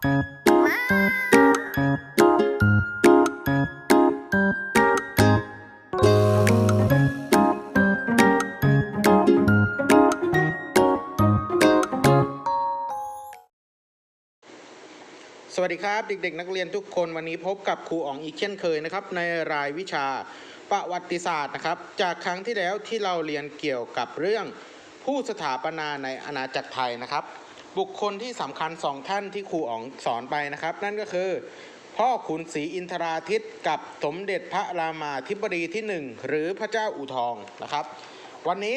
สวัสดีครับเด็กๆ นักเรียนทุกคนวันนี้พบกับครูอ๋องอีกเช่นเคยนะครับในรายวิชาประวัติศาสตร์นะครับ จากครั้งที่แล้วที่เราเรียนเกี่ยวกับเรื่องผู้สถาปนาในอาณาจักรไทยนะครับ บุคคลที่สำคัญสองท่านที่ครูอ๋องสอนไปนะครับ นั่นก็คือ พ่อขุนศรีอินทราทิตกับสมเด็จพระรามาธิบดีที่หนึ่งหรือพระเจ้าอู่ทองนะครับ วันนี้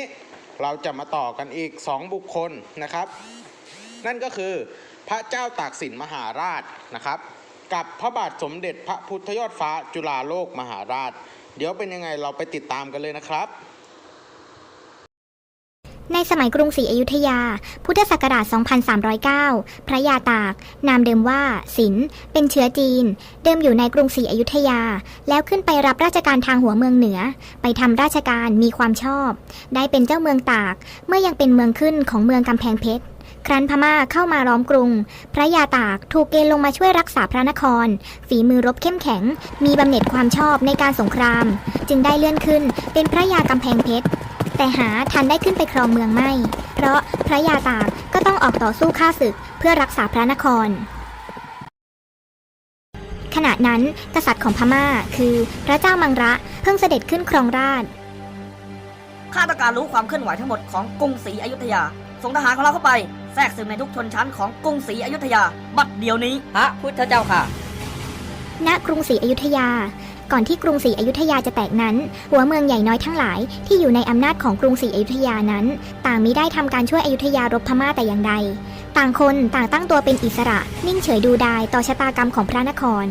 เราจะมาต่อกันอีกสองบุคคลนะครับ นั่นก็คือพระเจ้าตากสินมหาราชนะครับ กับพระบาทสมเด็จพระพุทธยอดฟ้าจุฬาโลกมหาราช เดี๋ยวเป็นยังไงเราไปติดตามกันเลยนะครับ ในสมัยกรุงศรีอยุธยา พุทธศักราช 2309 พระยาตาก นามเดิมว่าสินเป็นเชื้อจีน เดิมอยู่ในกรุงศรีอยุธยา แล้วขึ้นไปรับราชการทางหัวเมืองเหนือ ไปทำราชการมีความชอบ ได้เป็นเจ้าเมืองตาก เมื่อยังเป็นเมืองขึ้นของเมืองกำแพงเพชรครั้นพม่าเข้ามาล้อมกรุง พระยาตากถูกเกณฑ์ลงมาช่วยรักษาพระนคร ฝีมือรบเข้มแข็ง มีบำเหน็จความชอบในการสงคราม จึงได้เลื่อนขึ้นเป็นพระยากำแพงเพชร แต่หาทันได้ขึ้นไปครองเมืองไม่ เพราะพระยาตากก็ต้องออกต่อสู้ฆ่าศึกเพื่อรักษาพระนคร ขณะนั้นกษัตริย์ของพม่าคือพระเจ้ามังระเพิ่งเสด็จขึ้นครองราชย์ข้าต้องการรู้ความเคลื่อนไหวทั้งหมดของกรุงศรีอยุธยา ส่งทหารของเราเข้าไป แทรกซึมในทุกชนชั้นของกรุงศรีอยุธยา บัดเดี๋ยวนี้ฮะพุทธเจ้าค่ะ ณ กรุงศรีอยุธยา ก่อนที่กรุงศรีอยุธยาจะแตกนั้น หัวเมืองใหญ่น้อยทั้งหลายที่อยู่ในอำนาจของกรุงศรีอยุธยานั้น ต่างมิได้ทำการช่วยอยุธยารบพม่าแต่อย่างใด ต่างคนต่างตั้งตัวเป็นอิสระ นิ่งเฉยดูดายต่อชะตากรรมของพระนคร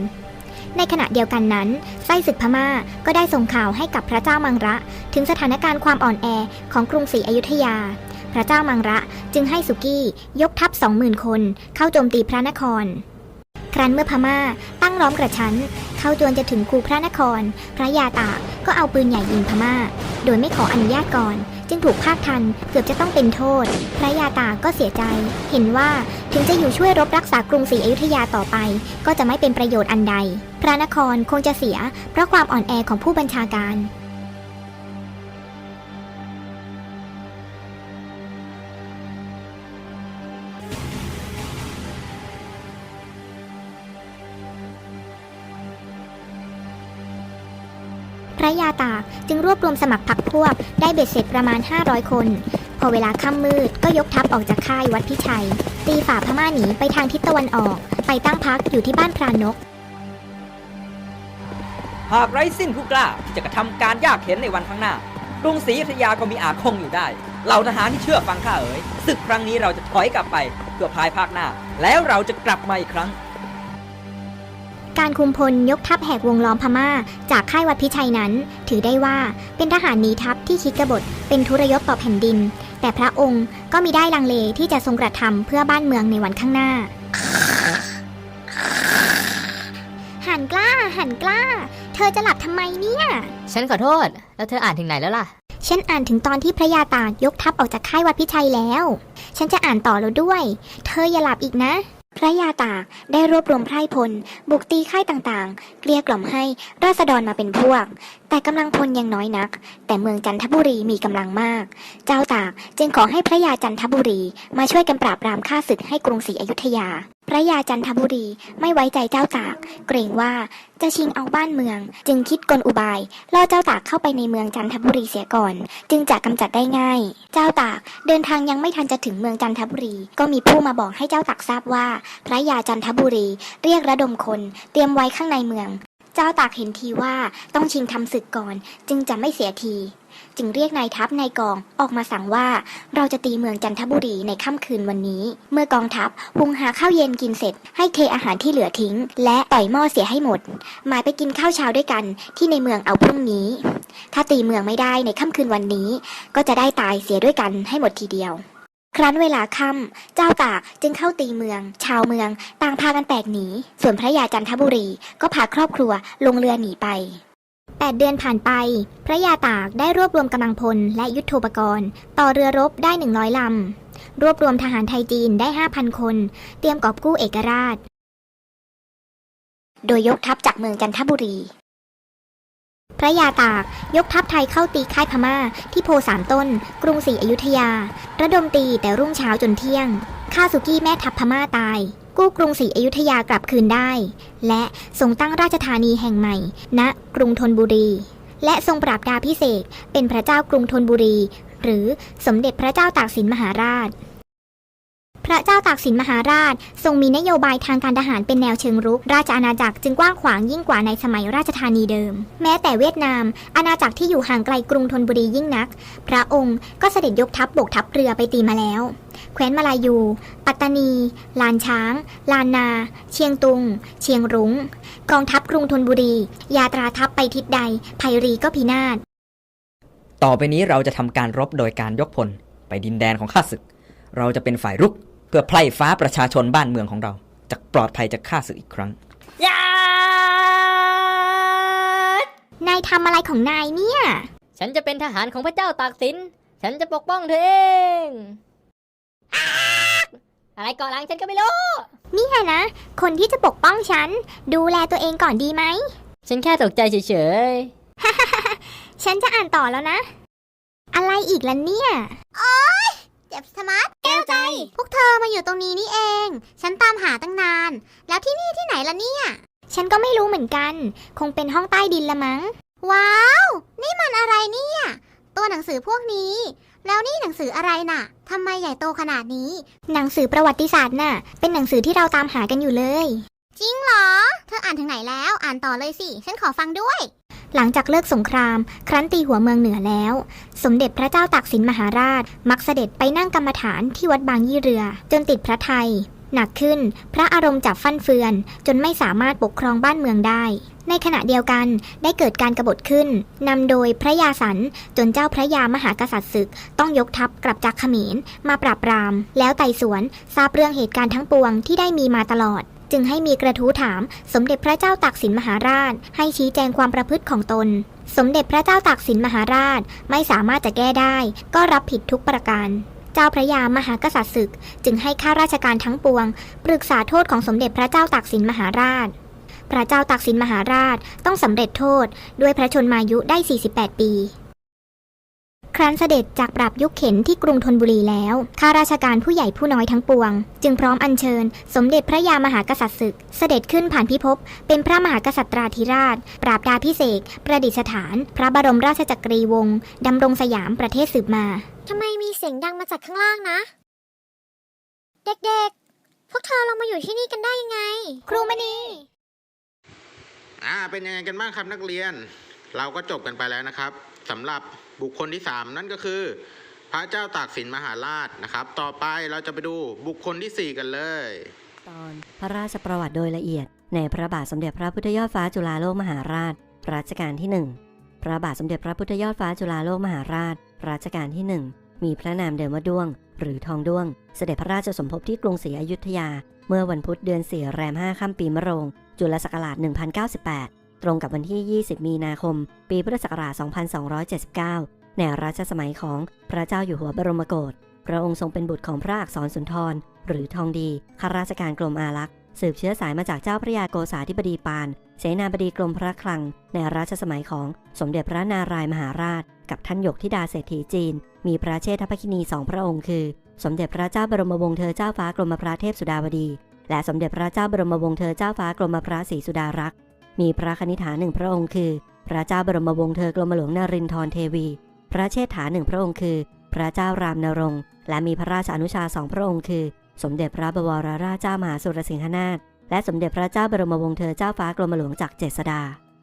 ในขณะเดียวกันนั้น ไส้ศึกพม่าก็ได้ส่งข่าวให้กับพระเจ้ามังระ ถึงสถานการณ์ความอ่อนแอของกรุงศรีอยุธยา พระเจ้ามังระจึงให้สุกี้ยกทัพสองหมื่นคนเข้าโจมตีพระนคร ครั้นเมื่อพม่าตั้งล้อมกระชั้น เข้าจวนจะถึงคูพระนคร พระยาตากก็เอาปืนใหญ่ยิงพม่า โดยไม่ขออนุญาตก่อน จึงถูกภาคทันเกือบจะต้องเป็นโทษ พระยาตากก็เสียใจ เห็นว่าถึงจะอยู่ช่วยรบรักษากรุงศรีอยุธยาต่อไป ก็จะไม่เป็นประโยชน์อันใด พระนครคงจะเสียเพราะความอ่อนแอของผู้บัญชาการ พระยาตากจึงรวบรวมสมัครพรรคพวก ได้เบ็ดเสร็จประมาณ 500 คน พอเวลาค่ำมืดก็ยกทัพออกจากค่ายวัดพิชัย ตีฝ่าพม่าหนีไปทางทิศตะวันออก ไปตั้งพักอยู่ที่บ้านพรานก หากไร้สิ้นผู้กล้าที่จะกระทำการยากเข็นในวันข้างหน้ากรุงศรีอยุธยาก็มีอาจคงอยู่ได้ เหล่าทหารที่เชื่อฟังข้าเอ๋ยศึกครั้งนี้เราจะถอยกลับไปเพื่อภายภาคหน้า แล้วเราจะกลับมาอีกครั้ง การคุมพลยกทัพแหกวงล้อมพม่า จากค่ายวัดพิชัยนั้น ถือได้ว่าเป็นทหารหนีทัพที่คิดกบฏเป็นทุรยศต่อแผ่นดิน แต่พระองค์ก็มีได้ลังเลที่จะทรงกระทำเพื่อบ้านเมืองในวันข้างหน้า หันกล้า หันกล้า เธอจะหลับทำไมเนี่ย ฉันขอโทษ แล้วเธออ่านถึงไหนแล้วล่ะ ฉันอ่านถึงตอนที่พระยาตากยกทัพออกจากค่ายวัดพิชัยแล้ว ฉันจะอ่านต่อแล้วด้วย เธออย่าหลับอีกนะ พระยาตากได้รวบรวมไพร่พล บุกตีค่ายต่างๆ เกลี้ยกล่อมให้ราษฎรมาเป็นพวก แต่กำลังพลยังน้อยนัก แต่เมืองจันทบุรีมีกำลังมาก เจ้าตากจึงขอให้พระยาจันทบุรีมาช่วยกันปราบปรามข้าศึกให้กรุงศรีอยุธยา ระยาจันทบุรีไม่ไว้ใจเจ้าตาก เกรงว่าจะชิงเอาบ้านเมือง จึงคิดกลอุบายล่อเจ้าตากเข้าไปในเมืองจันทบุรีเสียก่อน จึงจะกำจัดได้ง่าย เจ้าตากเดินทางยังไม่ทันจะถึงเมืองจันทบุรี ก็มีผู้มาบอกให้เจ้าตากทราบว่า พระยาจันทบุรีเรียกระดมคน เตรียมไว้ข้างในเมือง เจ้าตากเห็นทีว่าต้องชิงทำศึกก่อน จึงจะไม่เสียที จึงเรียกนายทัพนายกองออกมาสั่งว่า เราจะตีเมืองจันทบุรีในค่ำคืนวันนี้ เมื่อกองทัพหุงหาข้าวเย็นกินเสร็จ ให้เทอาหารที่เหลือทิ้ง และต่อยหม้อเสียให้หมด หมายไปกินข้าวเช้าด้วยกันที่ในเมืองเอาพรุ่งนี้ ถ้าตีเมืองไม่ได้ในค่ำคืนวันนี้ ก็จะได้ตายเสียด้วยกันให้หมดทีเดียวครั้นเวลาค่ำเจ้าตากจึงเข้าตีเมือง ชาวเมือง ต่างพากันแตกหนี ส่วนพระยาจันทบุรีก็พาครอบครัวลงเรือหนีไป 8 เดือนผ่านไป พระยาตากได้รวบรวมกำลังพลและยุทธปกรณ์ ต่อเรือรบได้ 100 ลำ รวบรวมทหารไทยจีนได้ 5,000 คน เตรียมกอบกู้เอกราช โดยยกทัพจากเมืองจันทบุรี พระยาตากยกทัพไทยเข้าตีค่ายพม่า ที่โพสามต้น กรุงศรีอยุธยา ระดมตีแต่รุ่งเช้าจนเที่ยงฆ่าสุกี้แม่ทัพพม่าตาย กู้กรุงศรีอยุธยากลับคืนได้ และทรงตั้งราชธานีแห่งใหม่ณกรุงธนบุรี และทรงปราบดาพิเศษเป็นพระเจ้ากรุงธนบุรี หรือสมเด็จพระเจ้าตากสินมหาราช พระเจ้าตากสินมหาราช ทรงมีนโยบายทางการทหารเป็นแนวเชิงรุก ราชอาณาจักรจึงกว้างขวางยิ่งกว่าในสมัยราชธานีเดิม แม้แต่เวียดนาม อาณาจักรที่อยู่ห่างไกลกรุงธนบุรียิ่งนัก พระองค์ก็เสด็จยกทัพบบกทัพเรือไปตีมาแล้ว แคว้นมาลายู ปัตตานี ลานช้าง ลานนา เชียงตุง เชียงรุง้ง กองทัพกรุงธนบุรี ยาตราทัพไปทิศใดภัยรีก็พินาศ ต่อไปนี้เราจะทำการรบโดยการยกพลไปดินแดนของข้าศึก เราจะเป็นฝ่ายรุก พื่อไพร่ฟ้าประชาชนบ้านเมืองของเราจะปลอดภัยจากข้าศึกอีกครั้งยานายทำอะไรของนายเนี่ย ฉันจะเป็นทหารของพระเจ้าตากสิน ฉันจะปกป้องเธอเองอะไรเกาะหลังฉันก็ไม่รู้นี่ไงนะ คนที่จะปกป้องฉัน ดูแลตัวเองก่อนดีไหม ฉันแค่ตกใจเฉยฉันจะอ่านต่อแล้วนะ อะไรอีกล่ะเนี่ย โอ๊ย เจ็บสมัดแก้ว ใจ พวกเธอมาอยู่ตรงนี้นี่เอง ฉันตามหาตั้งนาน แล้วที่นี่ที่ไหนล่ะเนี่ย ฉันก็ไม่รู้เหมือนกัน คงเป็นห้องใต้ดินละมั้ง ว้าว นี่มันอะไรเนี่ย ตัวหนังสือพวกนี้ แล้วนี่หนังสืออะไรน่ะทำไมใหญ่โตขนาดนี้ หนังสือประวัติศาสตร์น่ะ เป็นหนังสือที่เราตามหากันอยู่เลย จริงเหรอ เธออ่านถึงไหนแล้ว อ่านต่อเลยสิ ฉันขอฟังด้วย หลังจากเลิกสงคราม ครั้นตีหัวเมืองเหนือแล้ว สมเด็จพระเจ้าตากสินมหาราช มักเสด็จไปนั่งกรรมฐานที่วัดบางยี่เรือ จนติดพระไทย หนักขึ้น พระอารมณ์จับฟั่นเฟือน จนไม่สามารถปกครองบ้านเมืองได้ ในขณะเดียวกันได้เกิดการกบฏขึ้นนำโดยพระยาสันจนเจ้าพระยามหากษัตริย์ศึก ต้องยกทัพกลับจากเขมรมาปราบปราม แล้วไต่สวนทราบเรื่องเหตุการณ์ทั้งปวงที่ได้มีมาตลอด จึงให้มีกระทู้ถามสมเด็จพระเจ้าตากสินมหาราช ให้ชี้แจงความประพฤติของตน สมเด็จพระเจ้าตากสินมหาราชไม่สามารถจะแก้ได้ ก็รับผิดทุกประการเจ้าพระยามหากษัตริย์ศึก จึงให้ข้าราชการทั้งปวง ปรึกษาโทษของสมเด็จพระเจ้าตากสินมหาราช พระเจ้าตากสินมหาราชต้องสำเร็จโทษด้วยพระชนมายุได้ 48 ปี ครั้นเสด็จจากปราบยุคเข็นที่กรุงธนบุรีแล้วข้าราชการผู้ใหญ่ผู้น้อยทั้งปวง จึงพร้อมอัญเชิญ สมเด็จพระยามหากษัตริย์ศึก เสด็จขึ้นผ่านพิภพเป็นพระมหากษัตราธิราช ปราบดาพิเศษกประดิษฐาน พระบรมราชจักรีวงศ์ดำรงสยามประเทศสืบมาทำไมมีเสียงดังมาจากข้างล่างนะ เด็กๆ พวกเธอลงมาอยู่ที่นี่กันได้ยังไง ครูมณีอ่าเป็นยังไงกันบ้างครับนักเรียน เราก็จบกันไปแล้วนะครับสำหรับ บุคคลที่ 3 นั่นก็คือ พระเจ้าตากสินมหาราชนะครับ ต่อไปเราจะไปดูบุคคลที่ 4 กันเลย ตอนพระราชประวัติโดยละเอียด ในพระบาทสมเด็จพระพุทธยอดฟ้าจุฬาโลกมหาราช รัชกาลที่ 1 พระบาทสมเด็จพระพุทธยอดฟ้าจุฬาโลกมหาราช รัชกาลที่ 1 มีพระนามเดิมว่าด้วง หรือทองด้วง เสด็จพระราชสมภพที่กรุงศรีอยุธยา เมื่อวันพุธเดือนสี่แรม5ค่ำปีมะโรง จุลศักราช1098 ตรงกับวันที่ 20 มีนาคม ปีพุทธศักราช 2279 ในรัชสมัยของพระเจ้าอยู่หัวบรมโกศ พระองค์ทรงเป็นบุตรของพระอักษรสุนทร หรือทองดีข้าราชการกรมอารักษ์สืบเชื้อสายมาจากเจ้าพระยาโกษาธิบดีปาน เสนาบดีกรมพระคลัง ในรัชสมัยของสมเด็จพระนารายมหาราช กับท่านหยกธิดาเศรษฐีจีน มีพระเชษฐภคินีสองพระองค์คือ สมเด็จพระเจ้าบรมวงศ์เธอเจ้าฟ้ากรมพระเทพสุดาวดี และสมเด็จพระเจ้าบรมวงศ์เธอเจ้าฟ้ากรมพระศรีสุดารักษ์ มีพระคณิฐาหนึ่งพระองค์คือ พระเจ้าบรมวงศ์เธอกรมหลวงนรินทรเทวี พระเชษฐาหนึ่งพระองค์คือ พระเจ้ารามนรงค์และมีพระราชอนุชาสองพระองค์คือ สมเด็จพระบวรราชเจ้ามหาสุรสิงหนาถและสมเด็จพระเจ้าบรมวงศ์เธอเจ้าฟ้ากรมหลวงจักรเจษฎา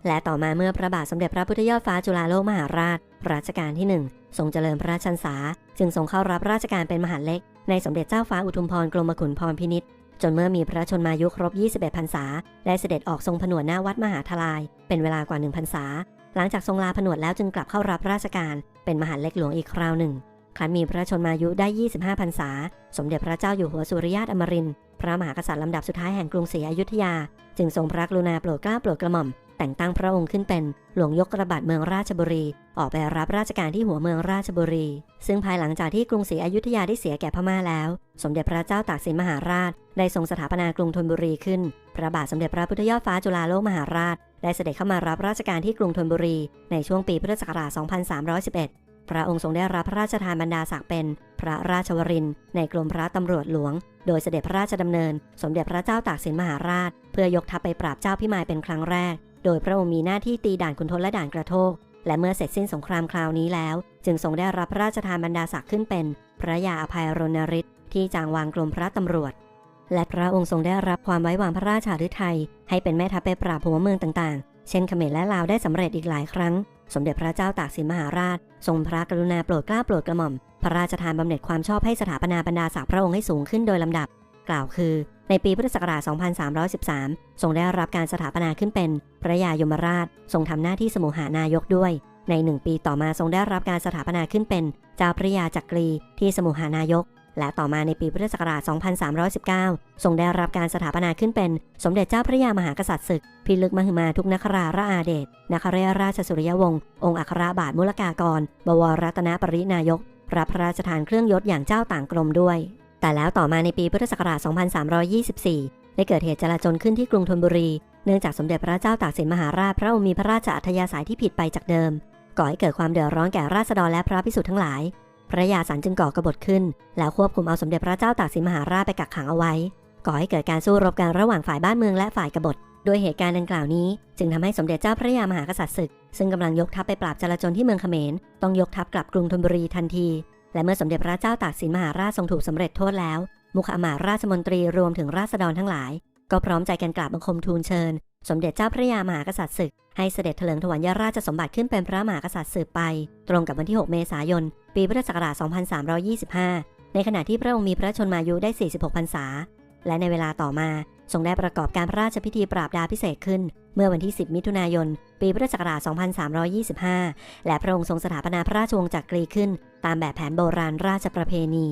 และต่อมาเมื่อพระบาทสมเด็จพระพุทธยอดฟ้าจุฬาโลกมหาราชรัชกาลที่หนึ่งทรงเจริญพระชันษา จึงทรงเข้ารับราชการเป็นมหาเล็ก ในสมเด็จเจ้าฟ้าอุทุมพรกรมขุนพรพินิษฐ์ จนเมื่อมีพระชนมายุครบ 21พรรษา ได้เสด็จออกทรงผนวดหน้าวัดมหาทลาย เป็นเวลากว่า1พรรษา หลังจากทรงลาผนวดแล้วจึงกลับเข้ารับราชการ เป็นมหาเล็กหลวงอีกคราวหนึ่ง ครั้นมีพระชนมายุได้ 25พรรษา สมเด็จพระเจ้าอยู่หัวสุริยาอมรินทร์พระมหากษัตริย์ลำดับสุดท้ายแห่งกรุงศรีอยุธยา จึงทรงพระกรุณาโปรดเกล้าโปรดกระหม่อม แต่งตั้งพระองค์ขึ้นเป็นหลวงยกระบาดเมืองราชบุรี ออกไปรับราชการที่หัวเมืองราชบุรี ซึ่งภายหลังจากที่กรุงศรีอยุธยาได้เสียแก่พม่าแล้ว สมเด็จพระเจ้าตากสินมหาราช ได้ทรงสถาปนากรุงธนบุรีขึ้น พระบาทสมเด็จพระพุทธยอดฟ้าจุฬาโลกมหาราช ได้เสด็จเข้ามารับราชการที่กรุงธนบุรี ในช่วงปีพุทธศักราช 2311 พระองค์ทรงได้รับพระราชทานบรรดาศักดิ์เป็น พระราชวรินในกรมพระตำรวจหลวง โดยเสด็จพระราชดำเนิน สมเด็จพระเจ้าตากสินมหาราช เพื่อยกทัพไปปราบเจ้าพิมายเป็นครั้งแรก โดยพระองค์มีหน้าที่ตีด่านขุนทนและด่านกระโทก และเมื่อเสร็จสิ้นสงครามคราวนี้แล้ว จึงทรงได้รับพระราชทานบรรดาศักดิ์ขึ้นเป็น พระยาอภัยรณฤทธิ์ที่จางวางกรมพระตำรวจ และพระองค์ทรงได้รับความไว้วางพระราชาฤทัยให้เป็นแม่ทัพไปปราบหัวเมืองต่างๆ เช่นเขมรและลาวได้สำเร็จอีกหลายครั้ง สมเด็จพระเจ้าตากสินมหาราช ทรงพระกรุณาโปรดเกล้าโปรดกระหม่อม พระราชทานบำเหน็จความชอบให้สถาปนาบรรดาศักดิ์พระองค์ให้สูงขึ้นโดยลำดับ กล่าวคือ ในปีพุทธศักราช 2313 ทรงได้รับการสถาปนาขึ้นเป็นพระยายมราช ทรงทำหน้าที่สมุหานายกด้วย ในหนึ่งปีต่อมาทรงได้รับการสถาปนาขึ้นเป็นเจ้าพระยาจักรีที่สมุหานายก และต่อมาในปีพุทธศักราช 2319 ทรงได้รับการสถาปนาขึ้นเป็น สมเด็จเจ้าพระยามหากษัตริย์ศึก พิลึกมหึมาทุกนคราราอาเดชนครราชสุริยวงศ์องค์อัครบาทมุลกากร บวรรัตนปรินายกรับพระราชทานเครื่องยศอย่างเจ้าต่างกรมด้วย แต่แล้วต่อมาในปีพุทธศักราช 2324 ได้เกิดเหตุจลาจลขึ้นที่กรุงธนบุรี เนื่องจากสมเด็จพระเจ้าตากสินมหาราชพระองค์มีพระราชอัธยาศัยที่ผิดไปจากเดิม ก่อให้เกิดความเดือดร้อนแก่ราษฎรและพระภิกษุทั้งหลาย พระยาสันจึงก่อกบฏขึ้น แล้วควบคุมเอาสมเด็จพระเจ้าตากสินมหาราชไปกักขังเอาไว้ ก่อให้เกิดการสู้รบกันระหว่างฝ่ายบ้านเมืองและฝ่ายกบฏ โดยเหตุการณ์ดังกล่าวนี้ จึงทำให้สมเด็จเจ้าพระยามหากษัตริย์ศึก ซึ่งกำลังยกทัพไปปราบจลาจลที่เมืองเขมร ต้องยกทัพกลับกรุงธนบุรีทันที และเมื่อสมเด็จพระเจ้าตากสินมหาราชทรงถูกสำเร็จโทษแล้ว มุขอมาราชมนตรีรวมถึงราษฎรทั้งหลาย ก็พร้อมใจกันกราบบังคมทูลเชิญ สมเด็จเจ้าพระยามหากษัตริย์ศึก ให้เสด็จเถลิงถวัลยราชสมบัติขึ้นเป็นพระมหากษัตริย์สืบไป ตรงกับวันที่ 6 เมษายน ปีพุทธศักราช 2325 ในขณะที่พระองค์มีพระชนมายุได้ 46 พรรษา และในเวลาต่อมา ทรงได้ประกอบการพระราชพิธีปราบดาพิเศษขึ้น เมื่อวันที่ 10 มิถุนายน ปีพุทธศักราช 2325 และพระองค์ทรงสถาปนาพระราชวงศ์จักรีขึ้น ตามแบบแผนโบราณราชประเพณี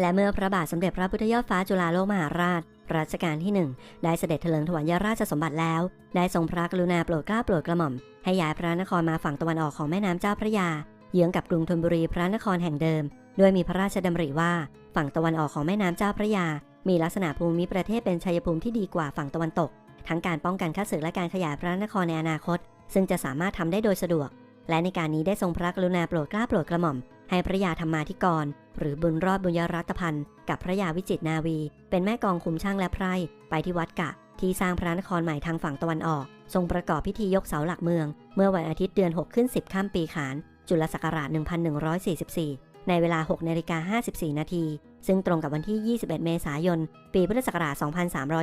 และเมื่อพระบาทสมเด็จพระพุทธยอดฟ้าจุฬาโลกมหาราชรัชกาลที่ 1 ได้เสด็จเถลิงถวัลยราชสมบัติแล้ว ได้ทรงพระกรุณาโปรดเกล้าโปรดกระหม่อม ให้ย้ายพระนครมาฝั่งตะวันออกของแม่น้ำเจ้าพระยา เยื้องกับกรุงธนบุรีพระนครแห่งเดิม ด้วยมีพระราชดำริว่า ฝั่งตะวันออกของแม่น้ำเจ้าพระยา มีลักษณะภูมิประเทศเป็นชัยภูมิที่ดีกว่าฝั่งตะวันตก ทั้งการป้องกันข้าศึกและการขยายพระนครในอนาคต ซึ่งจะสามารถทำได้โดยสะดวก และในการนี้ได้ทรงพระกรุณาโปรดเกล้าโปรดกระหม่อม ให้พระยาธรรมาธิกร หรือบุญรอดบุญยรัตพันธ์กับพระยาวิจิตนาวี เป็นแม่กองคุมช่างและไพร่ไปที่วัดกะ ที่สร้างพระนครใหม่ทางฝั่งตะวันออก ทรงประกอบพิธียกเสาหลักเมือง เมื่อวันอาทิตย์เดือน 6 ขึ้น 10 ข้ามปีขานจุลศักราช 1144 ในเวลา 6นาฬิกา54 นาที ซึ่งตรงกับวันที่ 21 เมษายน ปีพุทธศักราช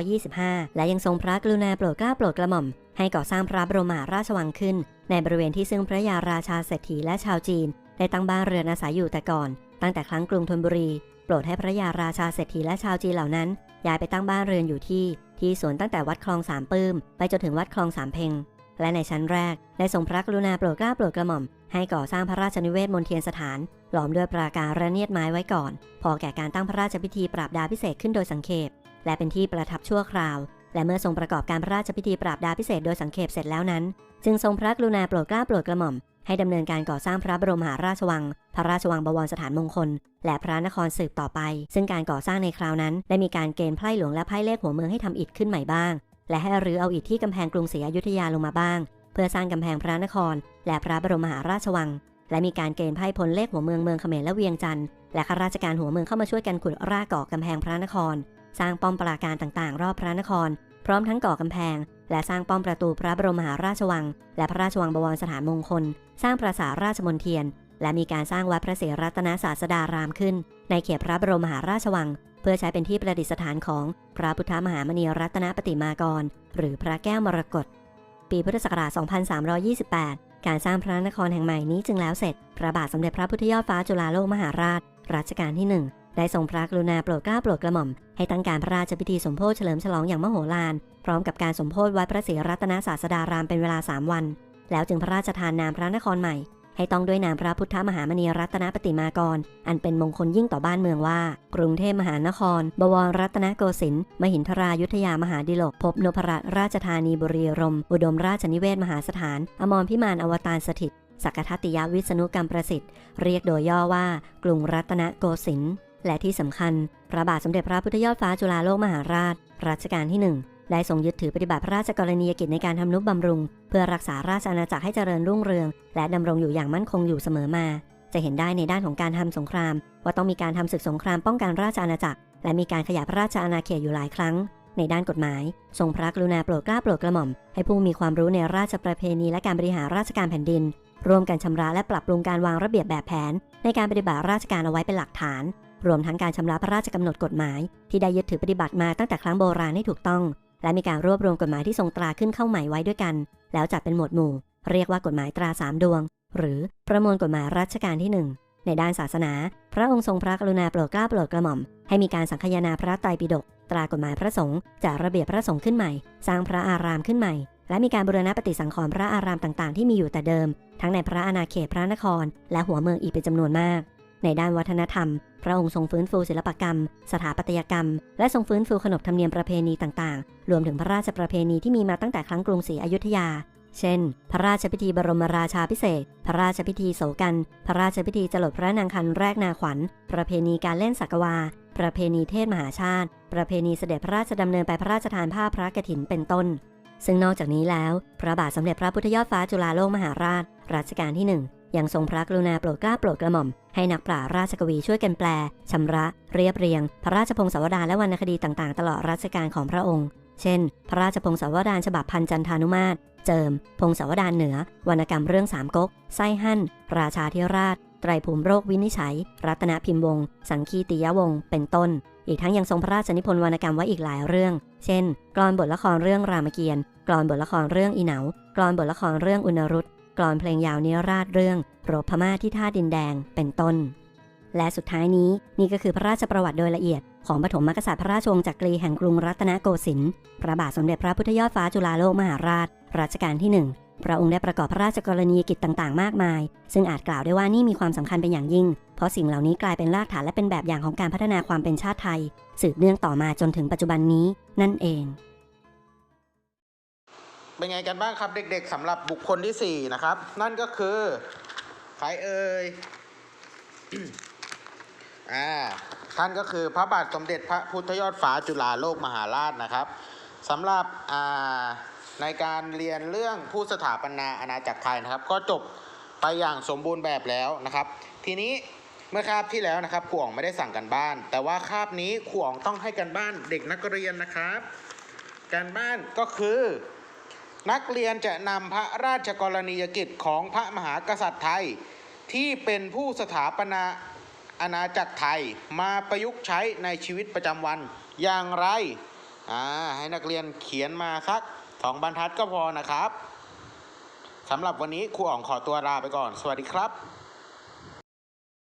2325 และยังทรงพระกรุณาโปรดเกล้าโปรดกระหม่อม ให้ก่อสร้างพระบรมราชวังขึ้น ในบริเวณที่ซึ่งพระยาราชาเศรษฐีและชาวจีน ได้ตั้งบ้านเรือนอาศัยอยู่แต่ก่อน ตั้งแต่ครั้งกรุงธนบุรี โปรดให้พระยาราชาเศรษฐีและชาวจีนเหล่านั้น ย้ายไปตั้งบ้านเรือนอยู่ที่ ที่สวนตั้งแต่วัดคลองสามปื้ม ไปจนถึงวัดคลองสามเพงและในชั้นแรกได้ทรงพระกรุณาโปรดเกล้าโปรดกระหม่อม ให้ก่อสร้างพระราชนิเวศมนเทียนสถาน หลอมด้วยปราการระเนียดไม้ไว้ก่อน พอแก่การตั้งพระราชพิธีปราบดาพิเศษขึ้นโดยสังเขปและเป็นที่ประทับชั่วคราว และเมื่อทรงประกอบการพระราชพิธีปราบดาพิเศษโดยสังเขปเสร็จแล้วนั้น จึงทรงพระกรุณาโปรดเกล้าโปรดกระหม่อม ให้ดำเนินการก่อสร้างพระบรมหาราชวัง พระราชวังบวรสถานมงคล และพระนครสืบต่อไป ซึ่งการก่อสร้างในคราวนั้นได้มีการเกณฑ์ไพร่หลวงและไพร่เลขหัวเมืองให้ทำอิฐขึ้นใหม่บ้าง และให้รื้อเอาอิฐที่กำแพงกรุงศรีอยุธยาลงมาบ้าง เพื่อสร้างกำแพงพระนคร และพระบรมมหาราชวัง และมีการเกณฑ์ไพ่พลเลขหัวเมืองเมืองเขมรและเวียงจันทร์และข้าราชการหัวเมืองเข้ามาช่วยกันขุดรากก่อกำแพงพระนคร สร้างป้อมปราการต่างๆ รอบพระนคร พร้อมทั้งก่อกำแพง และสร้างป้อมประตูพระบรมมหาราชวัง และพระราชวังบวรสถานมงคล สร้างปราสาทราชมนเทียน และมีการสร้างวัดพระศรีรัตนศาสดารามขึ้น ในเขตพระบรมมหาราชวังเพื่อใช้เป็นที่ประดิษฐานของพระพุทธมหามณีรัตนปฏิมากร หรือพระแก้วมรกต ปีพุทธศักราช 2328 การสร้างพระนครแห่งใหม่นี้จึงแล้วเสร็จ พระบาทสมเด็จพระพุทธยอดฟ้าจุฬาโลกมหาราช รัชกาลที่ 1 ได้ทรงพระกรุณาโปรดเกล้าโปรดกระหม่อม ให้ตั้งการพระราชพิธีสมโพธิเฉลิมฉลองอย่างมโหฬาร พร้อมกับการสมโพธิวัดพระศรีรัตนศาสดารามเป็นเวลา 3 วัน แล้วจึงพระราชทานนามพระนครใหม่ ให้ต้องด้วยนามพระพุทธมหามณีรัตนปฏิมากร อันเป็นมงคลยิ่งต่อบ้านเมืองว่า กรุงเทพมหานคร บวรรัตนโกสินทร์มหินทรายุทธยามหาดิลกพบนพรัตนราชธานีบุรีรม อุดมราชนิเวศมหาสถาน อมรพิมานอวตารสถิตสักทัตติยวิษณุกรรมประสิทธิ์ เรียกโดยย่อว่ากรุงรัตนโกสินทร์และที่สำคัญ พระบาทสมเด็จพระพุทธยอดฟ้าจุฬาโลกมหาราช รัชกาลที่หนึ่ง ได้ทรงยึดถือปฏิบัติพระราชกรณียกิจในการทำนุบำรุง เพื่อรักษาราชอาณาจักรให้เจริญรุ่งเรือง และดำรงอยู่อย่างมั่นคงอยู่เสมอมา จะเห็นได้ในด้านของการทำสงคราม ว่าต้องมีการทำศึกสงครามป้องกันราชอาณาจักร และมีการขยายพระราชอาณาเขตอยู่หลายครั้ง ในด้านกฎหมาย ทรงพระกรุณาโปรดกล้าโปรดกระหม่อม ให้ผู้มีความรู้ในราชประเพณีและการบริหารราชการแผ่นดิน ร่วมกันชำระและปรับปรุงการวางระเบียบแบบแผน ในการปฏิบัติราชการเอาไว้เป็นหลักฐานรวมทั้งการชำระพระราชกำหนดกฎหมาย ที่ได้ยึดถือปฏิบัติมาตั้งแต่ครั้งโบราณให้ถูกต้อง และมีการรวบรวมกฎหมายที่ทรงตราขึ้นเข้าใหม่ไว้ด้วยกัน แล้วจัดเป็นหมวดหมู่ เรียกว่ากฎหมายตราสามดวง หรือประมวลกฎหมายรัชกาลที่หนึ่งในด้านศาสนา พระองค์ทรงพระกรุณาโปรดเกล้าโปรดกระหม่อม ให้มีการสังคายนาพระไตรปิฎกตรากฎหมายพระสงฆ์จัดระเบียบพระสงฆ์ขึ้นใหม่ สร้างพระอารามขึ้นใหม่ และมีการบูรณะปฏิสังขรณ์พระอารามต่างๆ ที่มีอยู่แต่เดิม ทั้งในพระอาณาเขตพระนคร และหัวเมืองอีกเป็นจำนวนมาก ในด้านวัฒนธรรม พระองค์ทรงฟื้นฟูศิลปกรรม สถาปัตยกรรม และทรงฟื้นฟูขนบธรรมเนียมประเพณีต่างๆ รวมถึงพระราชประเพณีที่มีมาตั้งแต่ครั้งกรุงศรีอยุธยา เช่น พระราชพิธีบรมราชาพิเศษ พระราชพิธีโสกัน พระราชพิธีจรดพระนางคันแรกนาขวัญ ประเพณีการเล่นสักวา ประเพณีเทศมหาชาติ ประเพณีเสด็จพระราชดำเนินไปพระราชทานผ้าพระกฐินเป็นต้นซึ่งนอกจากนี้แล้ว พระบาทสมเด็จพระพุทธยอดฟ้าจุฬาโลกมหาราช รัชกาลที่หนึ่ง ยังทรงพระกรุณาโปรดกล้าโปรดกระหม่อม ให้นักปราราชกวีช่วยกันแปลชำระเรียบเรียง พระราชพงศาวดารและวรรณคดีต่างๆ ตลอดรัชกาลของพระองค์ เช่น พระราชพงศาวดารฉบับพันจันทานุมาตร เจิม พงศาวดารเหนือ วรรณกรรมเรื่องสามก๊ก ไส้หั่น ราชาธิราช ไตรภูมิโรควินิจฉัย รัตนพิมพ์วง สังคีติยวงศ์ เป็นต้น อีกทั้งยังทรงพระราชนิพนธ์วรรณกรรมไว้อีกหลายเรื่อง เช่น กลอนบทละครเรื่องรามเกียรติ์ กลอนบทละครเรื่องอีเหนากลอนบทละครเรื่องอุณรุต กลอนเพลงยาวเนิราชเรื่องรบพม่าที่ท่าดินแดงเป็นต้น และสุดท้ายนี้นี่ก็คือพระราชประวัติโดยละเอียด ของปฐมมกษัตริย์พระราชวงศ์จักรีแห่งกรุงรัตนโกสินทร์พระบาทสมเด็จพระพุทธยอดฟ้าจุฬาโลกมหาราชรัชกาลที่หนึ่งพระองค์ได้ประกอบพระราชกรณียกิจต่างๆ มากมาย ซึ่งอาจกล่าวได้ว่านี่มีความสำคัญเป็นอย่างยิ่ง เพราะสิ่งเหล่านี้กลายเป็นรากฐานและเป็นแบบอย่างของการพัฒนาความเป็นชาติไทย สืบเนื่องต่อมาจนถึงปัจจุบันนี้นั่นเอง เป็นไงกันบ้างครับเด็กๆสำหรับบุคคลที่สี่นะครับ นั่นก็คือใครเอ่ยอ่าท่านก็คือพระบาทสมเด็จพระพุทธยอดฟ้าจุฬาโลกมหาราชนะครับสำหรับอ่าในการเรียนเรื่องผู้สถาปนาอาณาจักรไทยนะครับ ก็จบไปอย่างสมบูรณ์แบบแล้วนะครับ ทีนี้เมื่อคาบที่แล้วนะครับครูอ๋องไม่ได้สั่งกันบ้าน แต่ว่าคาบนี้ครูอ๋องต้องให้กันบ้านเด็กนักเรียนนะครับ การบ้านก็คือ นักเรียนจะนำพระราชกรณียกิจของพระมหากษัตริย์ไทย ที่เป็นผู้สถาปนาอาณาจักรไทยมาประยุกต์ใช้ในชีวิตประจำวันอย่างไรอ่าให้นักเรียนเขียนมาสักสองบรรทัดก็พอนะครับสำหรับวันนี้ครูอ๋องขอตัวลาไปก่อน สวัสดีครับ